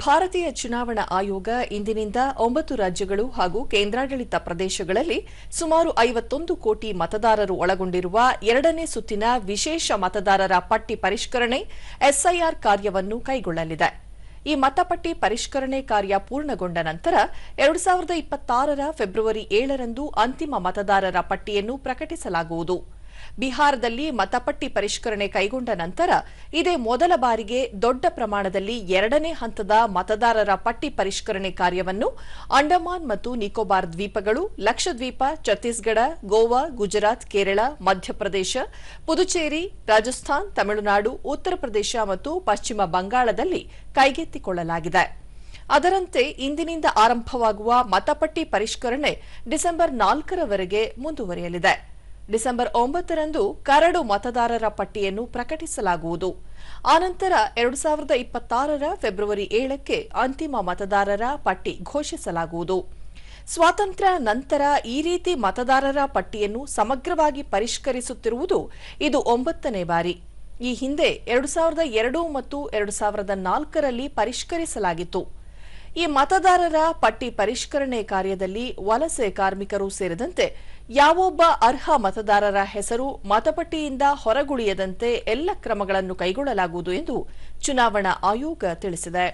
ಭಾರತೀಯ ಚುನಾವಣಾ ಆಯೋಗ ಇಂದಿನಿಂದ ಒಂಬತ್ತು ರಾಜ್ಯಗಳು ಹಾಗೂ ಕೇಂದ್ರಾಡಳಿತ ಪ್ರದೇಶಗಳಲ್ಲಿ ಸುಮಾರು ಐವತ್ತೊಂದು ಕೋಟಿ ಮತದಾರರು ಒಳಗೊಂಡಿರುವ ಎರಡನೇ ಸುತ್ತಿನ ವಿಶೇಷ ಮತದಾರರ ಪಟ್ಟಿ ಪರಿಷ್ಕರಣೆ ಎಸ್ಐಆರ್ ಕಾರ್ಯವನ್ನು ಕೈಗೊಳ್ಳಲಿದೆ. ಈ ಮತಪಟ್ಟಿ ಪರಿಷ್ಕರಣೆ ಕಾರ್ಯ ಪೂರ್ಣಗೊಂಡ ನಂತರ ಎರಡು ಸಾವಿರದ ಇಪ್ಪತ್ತಾರರ ಫೆಬ್ರವರಿ ಏಳರಂದು ಅಂತಿಮ ಮತದಾರರ ಪಟ್ಟಿಯನ್ನು ಪ್ರಕಟಿಸಲಾಗುವುದು. ಬಿಹಾರದಲ್ಲಿ ಮತಪಟ್ಟಿ ಪರಿಷ್ಕರಣೆ ಕೈಗೊಂಡ ನಂತರ ಇದೇ ಮೊದಲ ಬಾರಿಗೆ ದೊಡ್ಡ ಪ್ರಮಾಣದಲ್ಲಿ ಎರಡನೇ ಹಂತದ ಮತದಾರರ ಪಟ್ಟಿ ಪರಿಷ್ಕರಣೆ ಕಾರ್ಯವನ್ನು ಅಂಡಮಾನ್ ಮತ್ತು ನಿಕೋಬಾರ್ ದ್ವೀಪಗಳು, ಲಕ್ಷದ್ವೀಪ, ಛತ್ತೀಸ್ಗಢ, ಗೋವಾ, ಗುಜರಾತ್, ಕೇರಳ, ಮಧ್ಯಪ್ರದೇಶ, ಪುದುಚೇರಿ, ರಾಜಸ್ಥಾನ್, ತಮಿಳುನಾಡು, ಉತ್ತರ ಪ್ರದೇಶ ಮತ್ತು ಪಶ್ಚಿಮ ಬಂಗಾಳದಲ್ಲಿ ಕೈಗೆತ್ತಿಕೊಳ್ಳಲಾಗಿದೆ. ಅದರಂತೆ ಇಂದಿನಿಂದ ಆರಂಭವಾಗುವ ಮತಪಟ್ಟಿ ಪರಿಷ್ಕರಣೆ ಡಿಸೆಂಬರ್ ನಾಲ್ಕರವರೆಗೆ ಮುಂದುವರಿಯಲಿದೆ. ಡಿಸೆಂಬರ್ ಒಂಬತ್ತರಂದು ಕರಡು ಮತದಾರರ ಪಟ್ಟಿಯನ್ನು ಪ್ರಕಟಿಸಲಾಗುವುದು. ಆನಂತರ ಎರಡು ಸಾವಿರದ ಇಪ್ಪತ್ತಾರರ ಫೆಬ್ರವರಿ ಏಳಕ್ಕೆ ಅಂತಿಮ ಮತದಾರರ ಪಟ್ಟಿ ಘೋಷಿಸಲಾಗುವುದು. ಸ್ವಾತಂತ್ರ್ಯ ನಂತರ ಈ ರೀತಿ ಮತದಾರರ ಪಟ್ಟಿಯನ್ನು ಸಮಗ್ರವಾಗಿ ಪರಿಷ್ಕರಿಸುತ್ತಿರುವುದು ಇದು ಒಂಬತ್ತನೇ ಬಾರಿ. ಈ ಹಿಂದೆ ಎರಡು ಸಾವಿರದ ಎರಡು ಮತ್ತು ಎರಡು ಸಾವಿರದ ನಾಲ್ಕರಲ್ಲಿ ಪರಿಷ್ಕರಿಸಲಾಗಿತ್ತು. ಈ ಮತದಾರರ ಪಟ್ಟಿ ಪರಿಷ್ಕರಣೆ ಕಾರ್ಯದಲ್ಲಿ ವಲಸೆ ಕಾರ್ಮಿಕರು ಸೇರಿದಂತೆ ಯಾವೊಬ್ಬ ಅರ್ಹ ಮತದಾರರ ಹೆಸರು, ಮತಪಟ್ಟಿಯಿಂದ ಹೊರಗುಳಿಯದಂತೆ ಎಲ್ಲ ಕ್ರಮಗಳನ್ನು ಕೈಗೊಳ್ಳಲಾಗುವುದು ಎಂದು ಚುನಾವಣಾ ಆಯೋಗ ತಿಳಿಸಿದೆ.